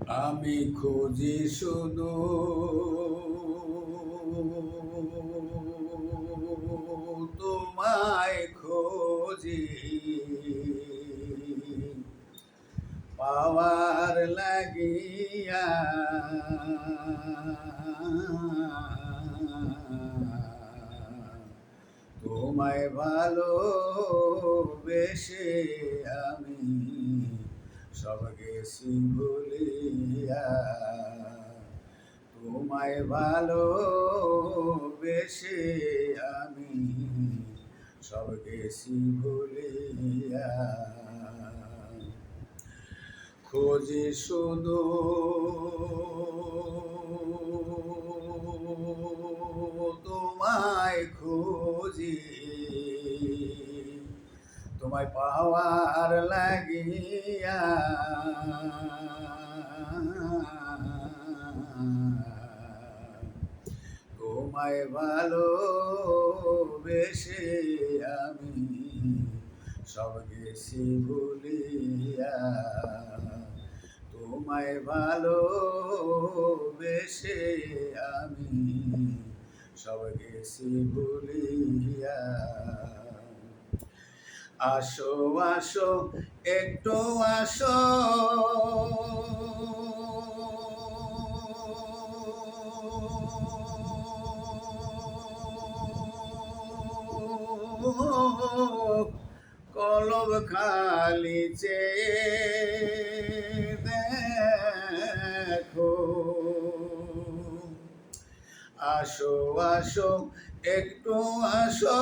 আমি খুঁজি শুধু তোমায় খোঁজি। পাওয়ার লাগিয়া তোমায় ভালো বেশে আমি সব গেছি ভুলিয়া তোমায় ভালো বেশি আমি সব গেছি খোঁজে খোঁজি শুধু তোমায় পাওয়ার লাগিয়া। তোমায় ভালো বেশে আমি সব গেছি ভুলিয়া। তোমায় ভালো বেশে আমি সব গেছি ভুলিয়া। আসো আসো একটু আসো। কলব খালি চেয়ে দেখো। আসো আসো একটু আসো।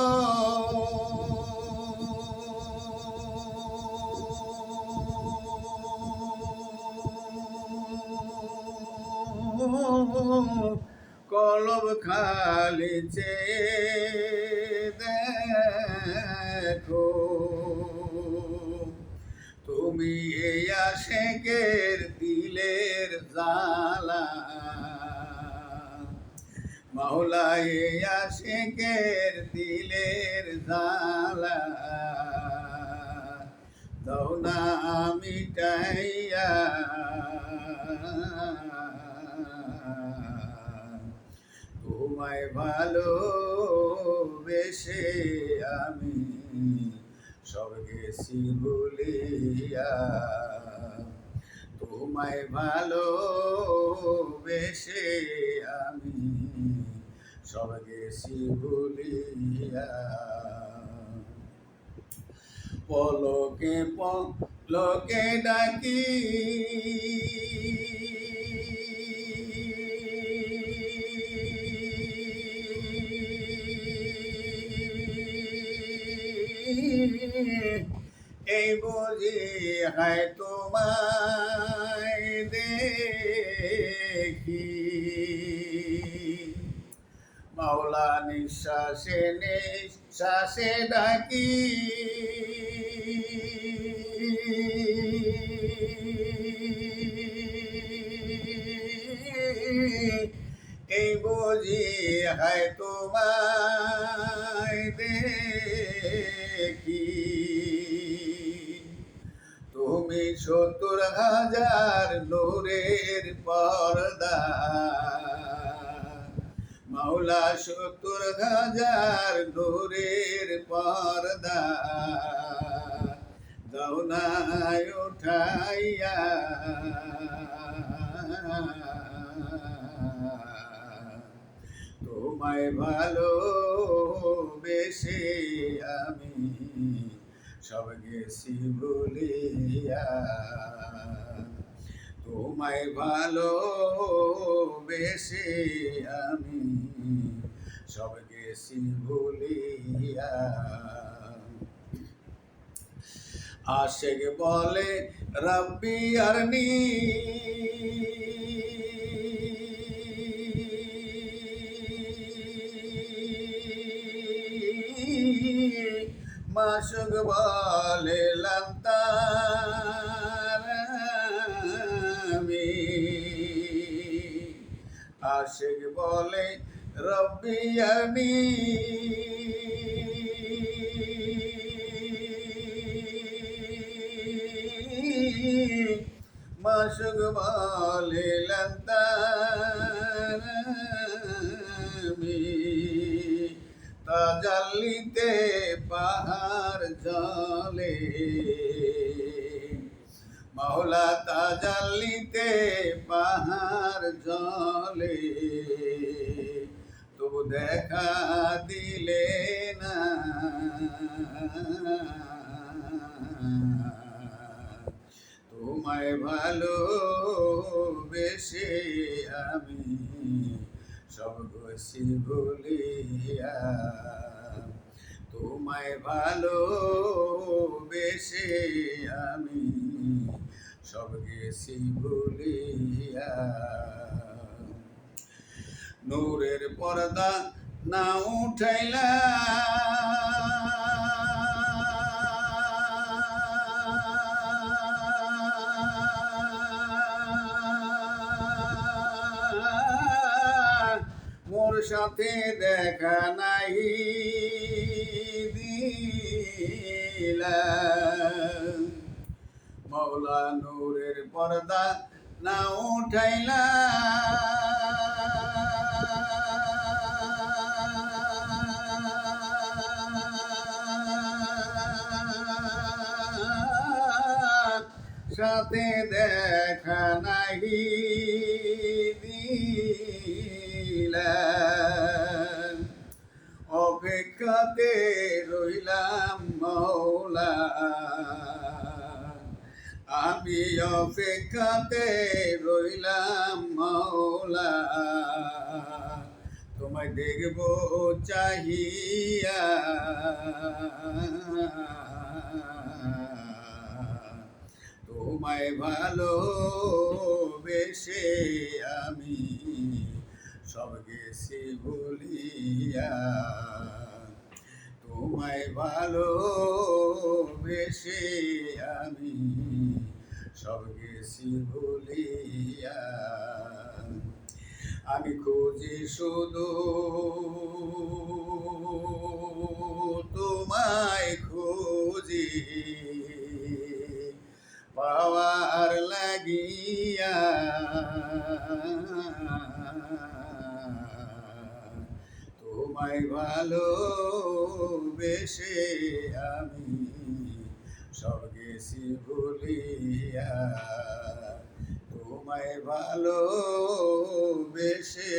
কলব খালি চেয়ে দেখো। তুমি এই আশেকের দিলের জালা মাওলা, এই আশেকের দিলের জালা দাও না মিটাইয়া তোমায় ভালো বেশে আমি সব গেছি ভুলিয়া তোমায় ভালো বেশে আমি সব গেছি ভুলিয়া পলকে পলকে ডাকি এই বুঝি হায় তোমায় দেখি। মাওলা নিঃশ্বাসে নিঃশ্বাসে ডাকি। এই বুঝি হায় তোমায় সত্তর হাজার নূরের পর্দা। মাওলা, সত্তর হাজার নূরের পর্দা। দৌনায় উঠাইয়া। তোমায় ভালো বেশে আমি সব গেছি ভুলিয়া তোমায় ভালো বেশে আমি সব গেছি ভুলিয়া আশেক বলে রব্বি আরনি মাসুক বলে লন্তারামি আশেক বলে রব্বি আমি। আশুক বলিলেন তারামি তাজাল্লিতে পাহাড় জলে। মাওলা তাজাল্লিতে পাহাড় জলে। তবু দেখা দিলে না। তোমায় ভালো বেশে আমি সব ঘষি বলিয়া তোমায় ভালো বেশে আমি সব গেছি বলিয়া নূরের পর্দা না উঠাইলা। মোর সাথে দেখা নাই। মৌলা নূরের পর্দা না উঠাইলা সাথে দেখা নাহি। অপেক্ষাতে রইলাম মৌলা আমি অপেক্ষাতে রইলাম মৌলা তোমায় দেখব চাহিয়া। তোমায় ভালো বেশে আমি সব গেছি ভুলিয়া। তোমায় ভালো বেশি আমি সব গেছি ভুলিয়া। আমি খুঁজি শুধু তোমায় ভালো বেশে আমি সব গেছি ভুলিয়া তোমায় ভালো বেশে